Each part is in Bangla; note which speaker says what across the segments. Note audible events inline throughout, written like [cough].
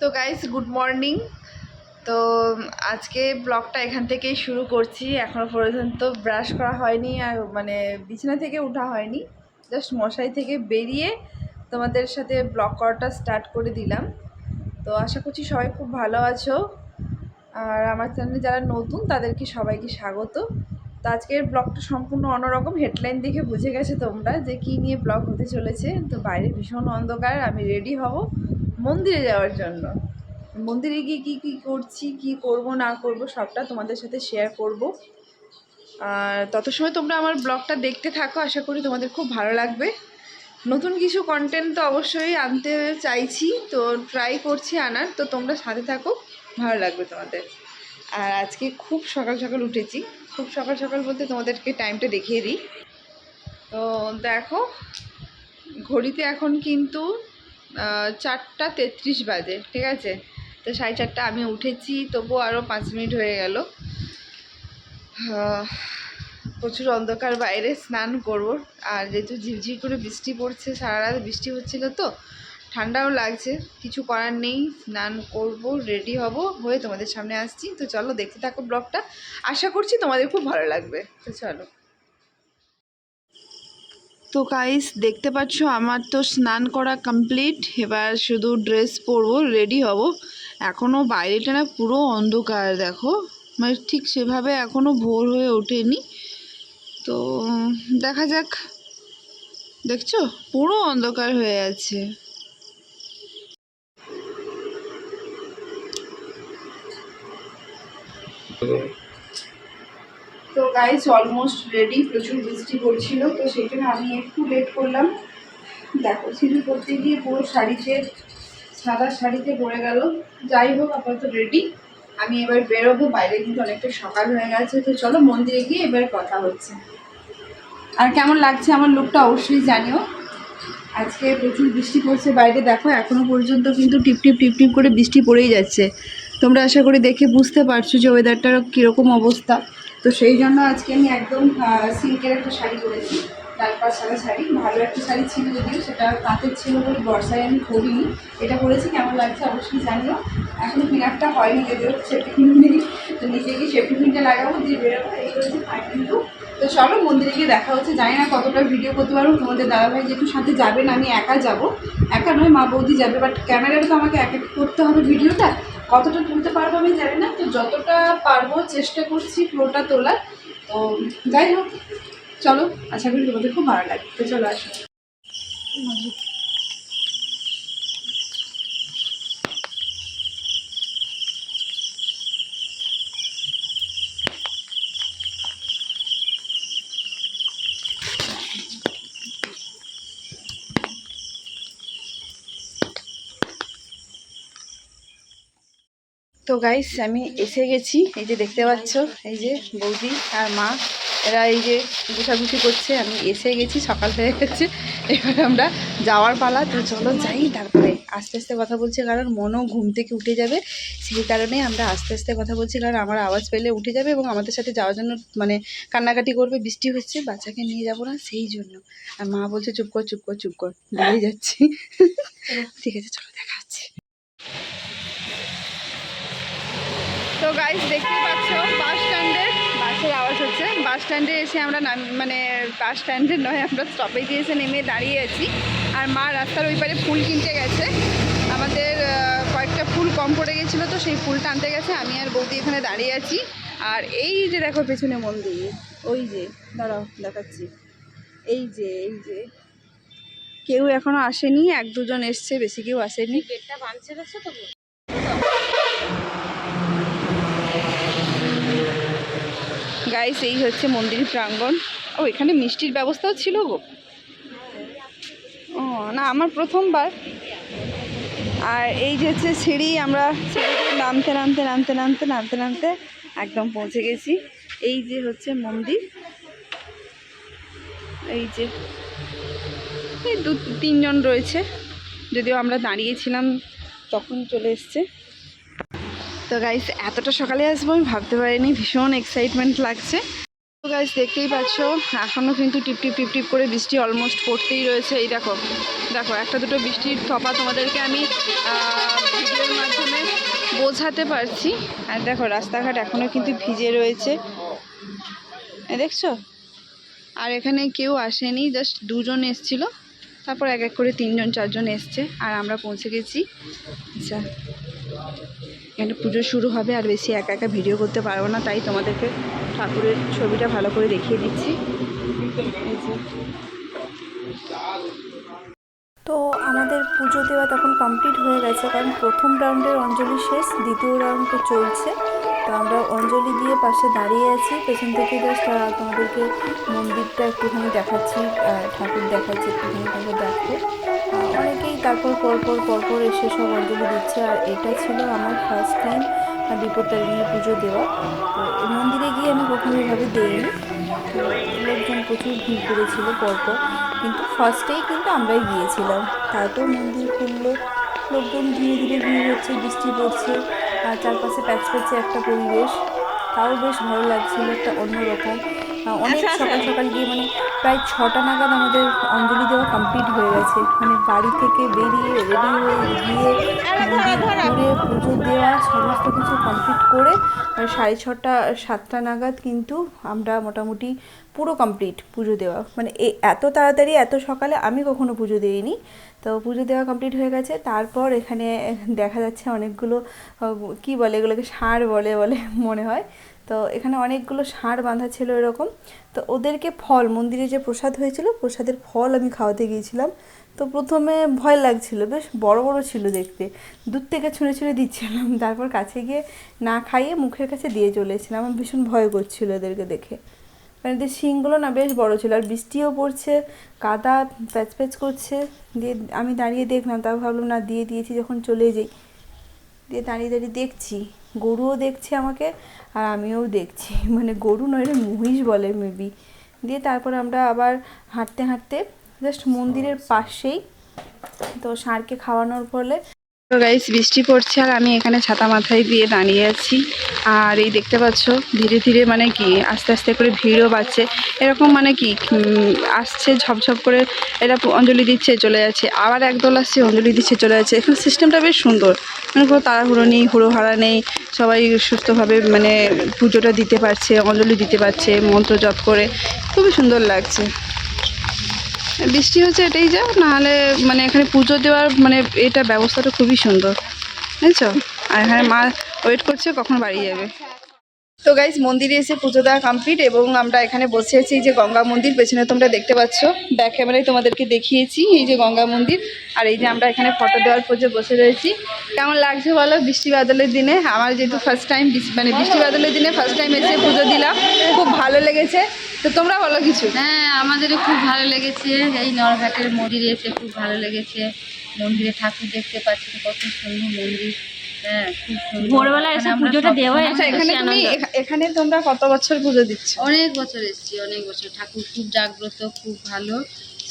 Speaker 1: তো গাইস গুড মর্নিং তো আজকে ব্লগটা এখান থেকেই শুরু করছি। এখনও পর্যন্ত ব্রাশ করা হয়নি আর মানে বিছানা থেকে ওঠা হয়নি। জাস্ট মশাই থেকে বেরিয়ে তোমাদের সাথে ব্লগ করাটা স্টার্ট করে দিলাম। তো আশা করছি সবাই খুব ভালো আছো। আর আমার চ্যানেলে যারা নতুন, তাদেরকে সবাইকে স্বাগত। তো আজকের ব্লগটা সম্পূর্ণ অন্যরকম। হেডলাইন দেখে বুঝে গেছে তোমরা যে কী নিয়ে ব্লগ হতে চলেছে। তো বাইরে ভীষণ অন্ধকার, আমি রেডি হব। মন্দিরে যাওয়ার জন্য। মন্দিরে গিয়ে কী কী করছি, কী করব, না করব, সবটা তোমাদের সাথে শেয়ার করব। আর তত সময় তোমরা আমার ব্লগটা দেখতে থাকো, আশা করি তোমাদের খুব ভালো লাগবে। নতুন কিছু কন্টেন্ট তো অবশ্যই আনতে চাইছি, তো ট্রাই করছি আনার, তো তোমরা সাথে থাকো, ভালো লাগবে তোমাদের। আর আজকে খুব সকাল সকাল উঠেছি, খুব সকাল সকাল বলতে তোমাদেরকে টাইমটা দেখিয়ে দিই। তো দেখো, ঘড়িতে এখন কিন্তু চারটা তেত্রিশ বাজে, ঠিক আছে? তো সাড়ে চারটা আমি উঠেছি তবু আরও পাঁচ মিনিট হয়ে গেল। প্রচুর অন্ধকার বাইরে, স্নান করব। আর যেহেতু ঝিরঝির করে বৃষ্টি পড়ছে, সারা রাত বৃষ্টি হচ্ছিল তো, ঠান্ডাও লাগছে, কিছু করার নেই, স্নান করব রেডি হব, হয়ে তোমাদের সামনে আসছি। তো চলো দেখতে থাকো ব্লগটা। আশা করছি তোমাদের খুব ভালো লাগবে। তো চলো। তো কাইস দেখতে পাচ্ছ আমার তো স্নান করা কমপ্লিট এবার শুধু ড্রেস পরবো রেডি হব। এখনও বাইরেটা না পুরো অন্ধকার, দেখো। মানে ঠিক সেভাবে এখনও ভোর হয়ে ওঠেনি। তো, দেখা যাক। দেখছ? পুরো অন্ধকার হয়ে আছে। গাইস অলমোস্ট রেডি প্রচুর বৃষ্টি পড়ছিল, তো জন্য আমি একটু লেট করলাম। দেখো সিঁদুর করতে গিয়ে পুরো শাড়িতে, সাদা শাড়িতে পড়ে গেল। যাই হোক, আপাতত রেডি আমি এবার বেরোবো, বাইরে কিন্তু অনেকটা সকাল হয়ে গেছে, তো চলো মন্দিরে গিয়ে এবার কথা হচ্ছে। আর কেমন লাগছে আমার লুকটা অবশ্যই জানিও। আজকে প্রচুর বৃষ্টি পড়ছে বাইরে, দেখো, এখনও পর্যন্ত কিন্তু টিপ টিপ টিপ টিপ করে বৃষ্টি পড়েই যাচ্ছে। তোমরা আশা করি দেখে বুঝতে পারছ যে ওয়েদারটার কীরকম অবস্থা। তো সেই জন্য আজকে আমি একদম সিল্কের একটা শাড়ি পরেছি। তারপর সাদা শাড়ি। ভালো একটা শাড়ি ছিল যদিও, সেটা তাঁতের ছিল বলে বর্ষায় আমি করিনি এটা পরেছি, কেমন লাগছে অবশ্যই জানিও। এখনও পিনাকটা হয়নি যদিও, সেফটি পিন নেই। তো নিচে গিয়ে সেফটি পিনটা লাগাবো, দিয়ে বেরোবো। এই হচ্ছে লুক তো চলো, মন্দিরে গিয়ে দেখা হচ্ছে। জানি না কতটা ভিডিও করতে পারব। তোমাদের দাদাভাই যেহেতু সাথে যাবেন, আমি একা যাব। একা নয়, মা বৌদি যাবে। বাট ক্যামেরাটা তো আমাকে এক এক করতে হবে ভিডিওটা। কতটা তুলতে পারব আমি জানি না, তো যতটা পারব চেষ্টা করছি ফ্লোটা তোলার। তো যাই হোক, চলো, আশা করি তোমাদের খুব ভালো লাগবে। চলো আসো। তো গাইস আমি এসে গেছি। এই যে দেখতে পাচ্ছ, এই যে বৌদি আর মা, এরা এই যে গুছাগুছি করছে। আমি এসে গেছি, সকাল হয়ে গেছে। এবার আমরা যাওয়ার পালা। তো চলো যাই, তারপরে আস্তে আস্তে কথা বলছি, কারণ মনও ঘুম থেকে উঠে যাবে। সেই কারণে আমরা আস্তে আস্তে কথা বলছি, কারণ আমার আওয়াজ পেলে উঠে যাবে এবং আমাদের সাথে যাওয়ার জন্য মানে কান্নাকাটি করবে, বৃষ্টি হচ্ছে, বাচ্চাকে নিয়ে যাব না, সেই জন্য। আর মা বলছে, চুপ কর চুপ কর চুপ কর। বেরিয়ে যাচ্ছি। ঠিক আছে, চলো দেখা গাইস দেখতেই পাচ্ছ বাস স্ট্যান্ডে বাসের আওয়াজ হচ্ছে। বাস স্ট্যান্ডে এসে আমরা মানে বাস স্ট্যান্ডে নয়, আমরা স্টপেজে এসে নেমে দাঁড়িয়ে আছি। আর মা রাস্তার ওই পারে ফুল কিনতে গেছে। আমাদের কয়েকটা ফুল কম পড়ে গেছিল তো, সেই ফুলটা আনতে গেছে। আমি আর বৌদি এখানে দাঁড়িয়ে আছি। আর এই যে দেখো পেছনে মন্দির, ওই যে, দাঁড়াও, দেখাচ্ছি। এই যে এই যে। কেউ এখনও আসেনি, এক দুজন এসছে, বেশি কেউ আসেনি।
Speaker 2: গেটটা ভাঙছে তো?
Speaker 1: গাইস এই হচ্ছে মন্দির প্রাঙ্গণ। ও, এখানে মিষ্টির ব্যবস্থাও ছিল গো। ও, না, আমার প্রথমবার। আর এই যে হচ্ছে সিঁড়ি, আমরা নামতে নামতে নামতে নামতে নামতে নামতে একদম পৌঁছে গেছি। এই যে হচ্ছে মন্দির। এই যে, এই দু তিনজন রয়েছে। যদিও আমরা দাঁড়িয়েছিলাম, তখন চলে এসছে। তো গাইস এতটা সকালে আসব, আমি ভাবতে পারিনি, ভীষণ এক্সাইটমেন্ট লাগছে। তো গাইস দেখতেই পাচ্ছ এখনও কিন্তু টিপ টিপ টিপ টিপ করে বৃষ্টি অলমোস্ট পড়তেই রয়েছে। এই দেখো দেখো, একটা দুটো বৃষ্টির থপা তোমাদেরকে আমি ভিডিওর মাধ্যমে বোঝাতে পারছি। আর দেখো, রাস্তাঘাট এখনও কিন্তু ভিজে রয়েছে। দেখছ? আর এখানে কেউ আসেনি জাস্ট দুজন এসছিল। তারপর এক এক করে তিনজন, চারজন এসছে। আর আমরা পৌঁছে গেছি। আচ্ছা এখানে পুজো শুরু হবে আর বেশি একা একা ভিডিও করতে পারব না, তাই তোমাদেরকে ঠাকুরের ছবিটা ভালো করে দেখিয়ে দিচ্ছি।
Speaker 2: তো আমাদের পুজো দেওয়া তখন কমপ্লিট হয়ে গেছে, কারণ প্রথম রাউন্ডের অঞ্জলি শেষ, দ্বিতীয় রাউন্ডটা চলছে। তো আমরা অঞ্জলি দিয়ে পাশে দাঁড়িয়ে আছি। পেছন থেকে জাস্ট তোমাদেরকে মন্দিরটা একটুখানি দেখাচ্ছি ঠাকুর দেখাচ্ছি, একটুখানি তোমরা দেখো। অনেকেই তারপর পরপর পরপর এসে সব অঞ্জলি দিচ্ছে, আর এটা ছিল আমার ফার্স্ট টাইম বিপত্তারিণী পুজো দেওয়া। তো মন্দিরে গিয়ে আমি কখনো এভাবে দেইনি। লোকজন প্রচুর ভিড় করেছিল পরপর, কিন্তু ফার্স্টেই কিন্তু আমরাই গিয়েছিলাম। তারপর মন্দির খুললো, লোকজন ধীরে ধীরে ভিড় হচ্ছে, বৃষ্টি পড়ছে, আর চারপাশে প্যাচ প্যাচে একটা পরিবেশ। তাও বেশ ভালো লাগছিল একটা অন্যরকম। অনেক সকাল সকাল গিয়ে মানে প্রায় ছটা নাগাদ আমাদের অঞ্জলি দেওয়া কমপ্লিট হয়ে গেছে। মানে বাড়ি থেকে বেরিয়ে রেডি হয়ে গিয়ে ঘুরে পুজো দেওয়া সমস্ত কিছু কমপ্লিট করে সাড়ে ছটা সাতটা নাগাদ কিন্তু আমরা মোটামুটি পুরো কমপ্লিট পুজো দেওয়া। মানে এত তাড়াতাড়ি এত সকালে আমি কখনো পুজো দিইনি। তো পুজো দেওয়া কমপ্লিট হয়ে গেছে। তারপর এখানে দেখা যাচ্ছে অনেকগুলো কি বলে এগুলোকে, ষাঁড় বলে বলে মনে হয়। তো এখানে অনেকগুলো ষাঁড় বাঁধা ছিল এরকম। তো ওদেরকে ফল, মন্দিরে যে প্রসাদ হয়েছিল, প্রসাদের ফল আমি খাওয়াতে গিয়েছিলাম। তো প্রথমে ভয় লাগছিল, বেশ বড় বড় ছিল দেখতে। দূর থেকে ছুঁড়ে ছুঁড়ে দিচ্ছিলাম। তারপর কাছে গিয়ে না খাইয়ে মুখের কাছে দিয়ে চলে এসেছিলাম আমার ভীষণ ভয় করছিল এদেরকে দেখে। মানে এদের শিংগুলো না বেশ বড় ছিল আর বৃষ্টিও পড়ছে কাদা প্যাচ প্যাচ করছে। দিয়ে আমি দাঁড়িয়ে দেখলাম তারপর ভাবলাম না দিয়ে দিয়েছি যখন চলে যাই। দিয়ে দাঁড়িয়ে দাঁড়িয়ে দেখছি গরুও দেখছে আমাকে আর আমিও দেখছি। [laughs] মানে গরু নয় মহিষ বলে মেবি দিয়ে তারপর আমরা আবার হাঁটতে হাঁটতে জাস্ট মন্দিরের পাশেই তো ষাঁড়কে খাওয়ানোর ফলে
Speaker 1: তো গাইস বৃষ্টি পড়ছে আর আমি এখানে ছাতা মাথায় দিয়ে দাঁড়িয়ে আছি। আর এই দেখতে পাচ্ছ, ধীরে ধীরে মানে কি, আস্তে আস্তে করে ভিড়ও বাড়ছে। এরকম মানে কি আসছে ঝপঝপ করে, এরা অঞ্জলি দিচ্ছে, চলে যাচ্ছে। আবার একদল আসছে, অঞ্জলি দিচ্ছে, চলে যাচ্ছে। এখানে সিস্টেমটা বেশ সুন্দর। মানে কোনো তাড়াহুড়ো নেই হুড়োহারা নেই। সবাই সুস্থভাবে মানে পুজোটা দিতে পারছে, অঞ্জলি দিতে পারছে মন্ত্র জপ করে। খুবই সুন্দর লাগছে। বৃষ্টি হচ্ছে এটাই যা, নাহলে মানে এখানে পুজো দেওয়ার মানে এটা ব্যবস্থাটা খুবই সুন্দর, বুঝছ? আর এখানে মা ওয়েট করছে কখন বাড়ি যাবে। তো গাইজ মন্দিরে এসে পুজো দেওয়া কমপ্লিট এবং আমরা এখানে বসে আছি যে গঙ্গা মন্দির, পেছনে তোমরা দেখতে পাচ্ছ। ব্যাক ক্যামেরায় তোমাদেরকে দেখিয়েছি এই যে গঙ্গা মন্দির, আর এই যে আমরা এখানে ফটো দেওয়ার পুজো বসে রয়েছি। কেমন লাগছে বলো? বৃষ্টি বাদলের দিনে, আমার যেহেতু ফার্স্ট টাইম মানে বৃষ্টি বাদলের দিনে ফার্স্ট টাইম এসে পুজো দিলাম, খুব ভালো লেগেছে। তো তোমরা বলো কিছু।
Speaker 3: হ্যাঁ আমাদেরও খুব ভালো লেগেছে। এই নরঘাটের মন্দিরে এসে খুব ভালো লেগেছে। মন্দিরে ঠাকুর দেখতে পাচ্ছি কত সুন্দর মন্দির। হ্যাঁ
Speaker 2: ভোরবেলা এসে
Speaker 3: মানে
Speaker 2: পুজোটা
Speaker 1: আচ্ছা এখানে তুমি এখানে তোমরা কত বছর পুজো দিচ্ছ?
Speaker 3: অনেক বছর এসেছি অনেক বছর। ঠাকুর খুব জাগ্রত খুব ভালো।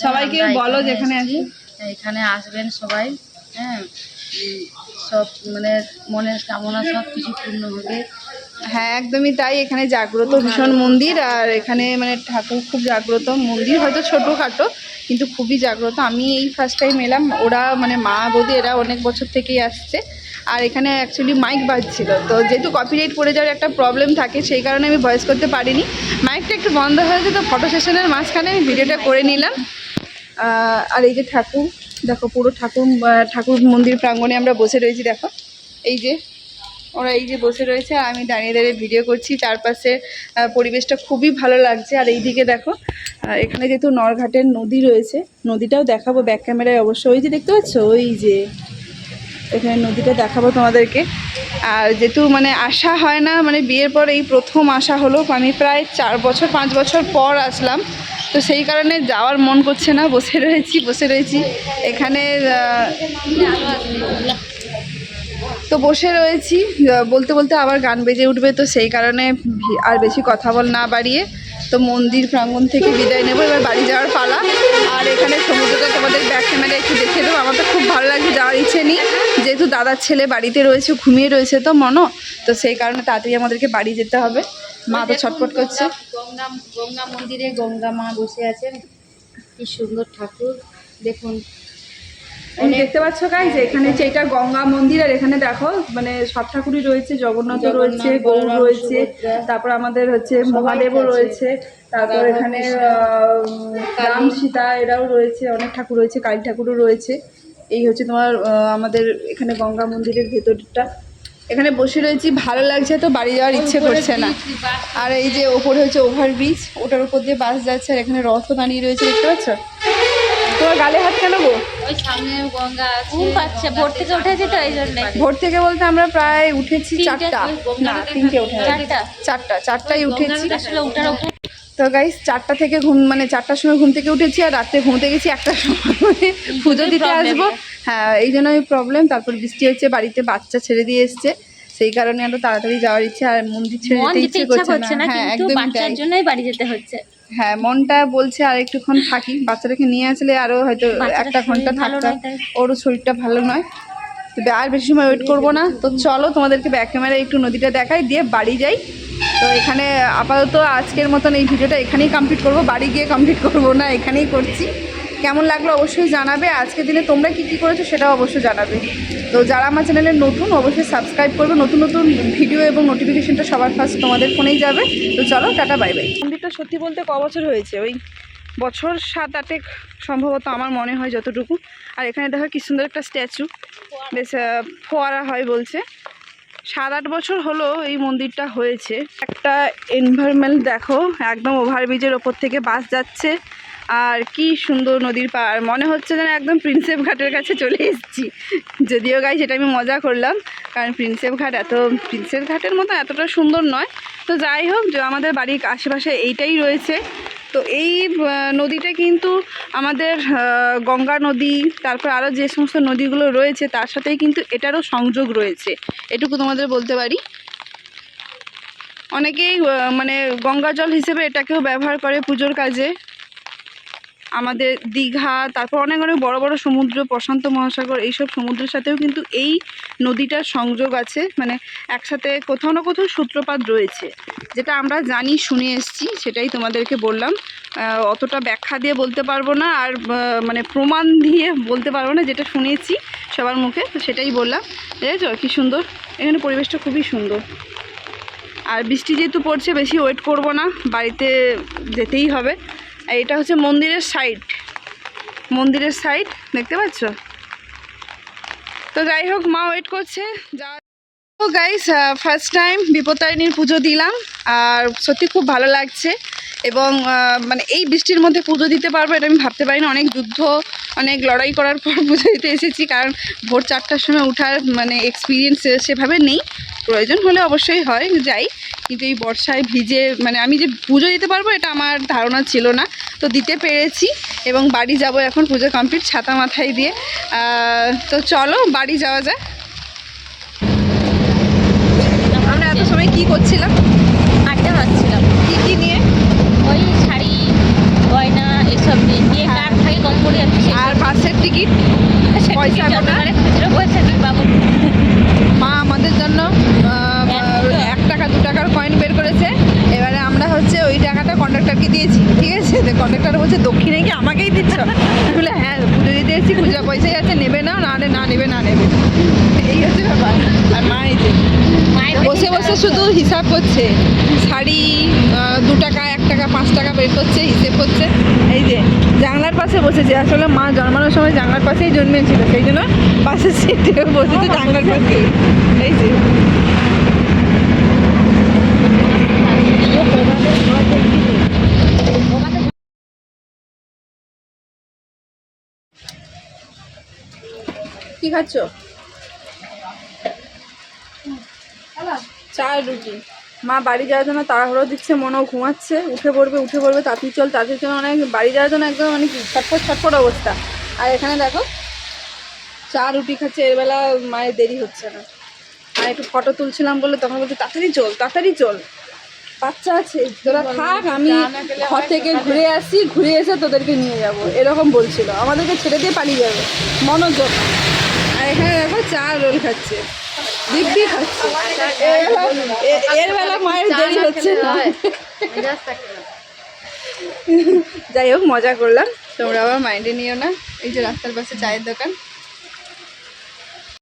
Speaker 1: সবাইকে
Speaker 3: আমরা
Speaker 1: বলো
Speaker 3: এখানে
Speaker 1: যেখানে
Speaker 3: এসেছি। এখানে আসবেন সবাই। হ্যাঁ সব মানে মনের কামনা সব কিছু পূর্ণ হবে।
Speaker 1: হ্যাঁ একদমই তাই। এখানে জাগ্রত ভীষণ মন্দির আর এখানে মানে ঠাকুর খুব জাগ্রত। মন্দির হয়তো ছোটোখাটো, কিন্তু খুবই জাগ্রত। আমি এই ফার্স্ট টাইম এলাম। ওরা মানে মা, বৌদি এরা অনেক বছর থেকেই আসছে। আর এখানে অ্যাকচুয়ালি মাইক বাজছিল। তো যেহেতু কপিরাইট পড়ে যাওয়ার একটা প্রবলেম থাকে, সেই কারণে আমি ভয়েস করতে পারিনি। মাইকটা একটু বন্ধ হয়েছে তো ফটো সেশনের মাঝখানে আমি ভিডিওটা করে নিলাম। আর এই যে ঠাকুর, দেখো পুরো ঠাকুর ঠাকুর মন্দির প্রাঙ্গণে আমরা বসে রয়েছি, দেখো। এই যে ওরা এই যে বসে রয়েছে, আর আমি দাঁড়িয়ে দাঁড়িয়ে ভিডিও করছি। চারপাশে পরিবেশটা খুবই ভালো লাগছে। আর এইদিকে দেখো এখানে যেহেতু নরঘাটের নদী রয়েছে, নদীটাও দেখাবো ব্যাক ক্যামেরায় অবশ্যই ওই যে দেখতে পাচ্ছ? ওই যে, এখানে নদীটা দেখাবো তোমাদেরকে। আর যেহেতু মানে আসা হয় না মানে বিয়ের পর এই প্রথম আসা হলো, আমি প্রায় চার বছর, পাঁচ বছর পর আসলাম। তো সেই কারণে যাওয়ার মন করছে না। বসে রয়েছি বসে রয়েছি। এখানে তো বসে রয়েছি। বলতে বলতে আবার গান বেজে উঠবে, তো সেই কারণে আর বেশি কথা বল না বাড়িয়ে। তো মন্দির প্রাঙ্গণ থেকে বিদায় নেব, এবার বাড়ি যাওয়ার পালা। আর এখানে সমুদ্রটা তোমাদের ব্যাক ক্যামেরা একটু দেখে দেবো। আমার তো খুব ভালো লাগছে, যাওয়ার ইচ্ছে নেই। যেহেতু দাদার ছেলে বাড়িতে রয়েছে, ঘুমিয়ে রয়েছে তো মনো তো সেই কারণে তাড়াতাড়ি আমাদেরকে বাড়ি যেতে হবে। মা তো ছটফট করছে।
Speaker 3: গঙ্গা গঙ্গা মন্দিরে গঙ্গা মা বসে আছেন। কি সুন্দর ঠাকুর। দেখুন
Speaker 1: দেখতে পাচ্ছ গাইজ এখানে এটা গঙ্গা মন্দির আর এখানে দেখো মানে সব ঠাকুরই রয়েছে জগন্নাথ রয়েছে গৌর রয়েছে তারপর আমাদের হচ্ছে মহাদেবও রয়েছে তারপর এখানে রাম সীতা এরাও রয়েছে অনেক ঠাকুর রয়েছে কালী ঠাকুরও রয়েছে। এই হচ্ছে তোমার আমাদের এখানে গঙ্গা মন্দিরের ভেতরটা। এখানে বসে রয়েছি ভালো লাগছে তো বাড়ি যাওয়ার ইচ্ছে করছে না। আর এই যে ওপরে হচ্ছে ওভারব্রিজ ওটার উপর দিয়ে বাস যাচ্ছে আর এখানে রথও দাঁড়িয়ে রয়েছে দেখতে পাচ্ছ? তোমার গালে হাত কেন গো?
Speaker 3: ওই সামনে গঙ্গা আছে।
Speaker 4: ঘুম পাচ্ছে ভোর থেকে উঠেছি তো এই জন্যে।
Speaker 1: ভোর থেকে বলতে আমরা প্রায় উঠেছি চারটা। না তিনটে উঠে
Speaker 4: চারটা।
Speaker 1: চারটা চারটায় উঠেছি।
Speaker 4: আসলে উঠার
Speaker 1: তো গাইস চারটা থেকে ঘুম মানে চারটার সময় ঘুম থেকে উঠেছি আর রাত্রে ঘুমতে গেছি একটার সময়। পুজো দিতে আসব। হ্যাঁ এই জন্যই প্রবলেম তারপর বৃষ্টি হচ্ছে বাড়িতে বাচ্চা ছেড়ে দিয়ে এসছে। সেই কারণে আরও তাড়াতাড়ি যাওয়ার ইচ্ছে আর মন্দির ছেড়ে
Speaker 4: মন
Speaker 1: যেতে ইচ্ছে
Speaker 4: করছে না।
Speaker 1: হ্যাঁ
Speaker 4: কিন্তু
Speaker 1: একদমই
Speaker 4: বাচ্চার জন্যই বাড়ি যেতে হচ্ছে।
Speaker 1: হ্যাঁ মনটা বলছে আর একটুক্ষণ থাকি। বাচ্চাটাকে নিয়ে আসলে আরও হয়তো একটা
Speaker 4: ঘণ্টা
Speaker 1: থাকতাম ওরও শরীরটা ভালো নয়। তো আর বেশি সময় ওয়েট করব না। তো চলো তোমাদেরকে ব্যাক ক্যামেরায় একটু নদীটা দেখাই দিয়ে বাড়ি যাই। তো এখানে আপাতত আজকের মতন এই ভিডিওটা এখানেই কমপ্লিট করব। বাড়ি গিয়ে কমপ্লিট করব না এখানেই করছি। কেমন লাগল অবশ্যই জানাবে। আজকের দিনে তোমরা কি কি করেছ সেটাও অবশ্যই জানাবে। তো যারা আমার চ্যানেলে নতুন, অবশ্যই সাবস্ক্রাইব করবে। নতুন নতুন ভিডিও এবং নোটিফিকেশনটা সবার ফার্স্ট তোমাদের ফোনেই যাবে। তো চলো, টাটা বাই বাই মন্দিরটা সত্যি বলতে ক বছর হয়েছে? ওই বছর সাত আটেক সম্ভবত আমার মনে হয় যতটুকু। আর এখানে দেখো কি সুন্দর একটা স্ট্যাচু বেশ ফোয়ারা হয় বলছে। সাত আট বছর হলো এই মন্দিরটা হয়েছে। একটা এনভায়রনমেন্ট দেখো, একদম ওভারব্রিজের ওপর থেকে বাস যাচ্ছে। আর কি সুন্দর নদীর পার মনে হচ্ছে যেন একদম প্রিন্সেপ ঘাটের কাছে চলে এসেছি। যদিও গাই সেটা আমি মজা করলাম। কারণ প্রিন্সেপ ঘাট এত প্রিন্সেপ ঘাটের মতো এতটা সুন্দর নয়। তো যাই হোক, যে, আমাদের বাড়ির আশেপাশে এইটাই রয়েছে। তো এই নদীটা কিন্তু আমাদের গঙ্গা নদী, তারপর আরও যে সমস্ত নদীগুলো রয়েছে, তার সাথেই কিন্তু এটারও সংযোগ রয়েছে। এটুকু তোমাদের বলতে পারি। অনেকেই মানে গঙ্গা জল হিসেবে এটাকেও ব্যবহার করে পুজোর কাজে। আমাদের দীঘা, তারপর অনেক অনেক বড় বড় সমুদ্র, প্রশান্ত মহাসাগর, এইসব সমুদ্রের সাথেও কিন্তু এই নদীটার সংযোগ আছে। মানে একসাথে কোথাও না কোথাও সূত্রপাত রয়েছে। যেটা আমরা জানি, শুনে এসেছি, সেটাই তোমাদেরকে বললাম। অতটা ব্যাখ্যা দিয়ে বলতে পারব না, আর মানে প্রমাণ দিয়ে বলতে পারব না, যেটা শুনেছি সবার মুখে, তো সেটাই বললাম। দেখেছ কি সুন্দর। এখানে পরিবেশটা খুবই সুন্দর। আর বৃষ্টি যেহেতু পড়ছে, বেশি ওয়েট করব না, বাড়িতে যেতেই হবে। এটা হচ্ছে মন্দিরের সাইড মন্দিরের সাইড দেখতে পাচ্ছ? তো যাই হোক, মা ওয়েট করছে। যা তো গাইস ফার্স্ট টাইম বিপত্তারিণীর পুজো দিলাম, আর সত্যি খুব ভালো লাগছে। এবং মানে এই বৃষ্টির মধ্যে পুজো দিতে পারব এটা আমি ভাবতে পারি না অনেক যুদ্ধ, অনেক লড়াই করার পর পুজো দিতে এসেছি, কারণ ভোর চারটার সময় ওঠার মানে এক্সপিরিয়েন্স সেভাবে নেই। প্রয়োজন হলে অবশ্যই হয়, যাই। কিন্তু এই বর্ষায় ভিজে মানে আমি যে পুজো দিতে পারব এটা আমার ধারণা ছিল না। তো দিতে পেরেছি এবং বাড়ি যাব এখন পুজো কমপ্লিট ছাতা মাথায় দিয়ে। তো চলো বাড়ি যাওয়া যায় আমরা এত সময় কি করছিলাম?
Speaker 4: আড্ডা মারছিলাম।
Speaker 1: কি কি নিয়ে?
Speaker 4: ওই শাড়ি গয়না এসব নিয়ে।
Speaker 1: হ্যাঁ।
Speaker 4: কার থাকে কম করে
Speaker 1: আর বাসের টিকিট? পয়সা
Speaker 4: পয়সা বাবু
Speaker 1: মা আমাদের জন্য আহ, এক টাকা দু টাকার কয়েন বের করেছে এবারে আমরা হচ্ছে ওই টাকাটা কন্ডাক্টরকে দিয়েছি ঠিক আছে তো কন্ডাক্টর বলছে দক্ষিণে কি আমাকেই দিচ্ছ? বলে হ্যাঁ পুজো দিতে এসেছি পূজা পয়সাই আছে নেবে না না না নেবে না নেবে। এই হচ্ছে ব্যাপার। আর মা এই যে বসে বসে শুধু হিসাব করছে শাড়ি দু টাকা এক টাকা পাঁচ টাকা বের করছে হিসেব করছে। এই যে জানলার পাশে বসেছে আসলে মা জন্মানোর সময় জানলার পাশেই জন্মেছিল সেই জন্য পাশের সিটে বসেছে জানলার পাশে। এই যে কি খাচ্ছ চা রুটি। মা বাড়ি যাওয়ার জন্য তাড়াহুড়ো দিচ্ছে মনেও ঘুমাচ্ছে উঠে পড়বে উঠে পড়বে তাড়াতাড়ি চল তাড়াতাড়ি চল অনেক বাড়ি যাওয়ার জন্য একদম মানে কি ছটফট ছটফট অবস্থা। আর এখানে দেখো চা রুটি খাচ্ছে এরবেলা মায়ের দেরি হচ্ছে না। আর একটু ফটো তুলছিলাম বলে তখন বলছে তাড়াতাড়ি চল তাড়াতাড়ি চল। বাচ্চা আছে তোরা থাক আমি ঘর থেকে ঘুরে আসি ঘুরে এসে তোদেরকে নিয়ে যাব এরকম বলছিল। আমাদেরকে ছেড়ে দিয়ে পালিয়ে যাবে। মনোযোগ। এখানে দেখো চা রোল খাচ্ছে। দিব্যি খাচ্ছে। এর বেলা- এ- এর বেলা মায়ের দেরি হচ্ছে না। যাই হোক মজা করলাম। তোমরা আবার মাইন্ডে নিও না। এই যে রাস্তার পাশে চায়ের দোকান।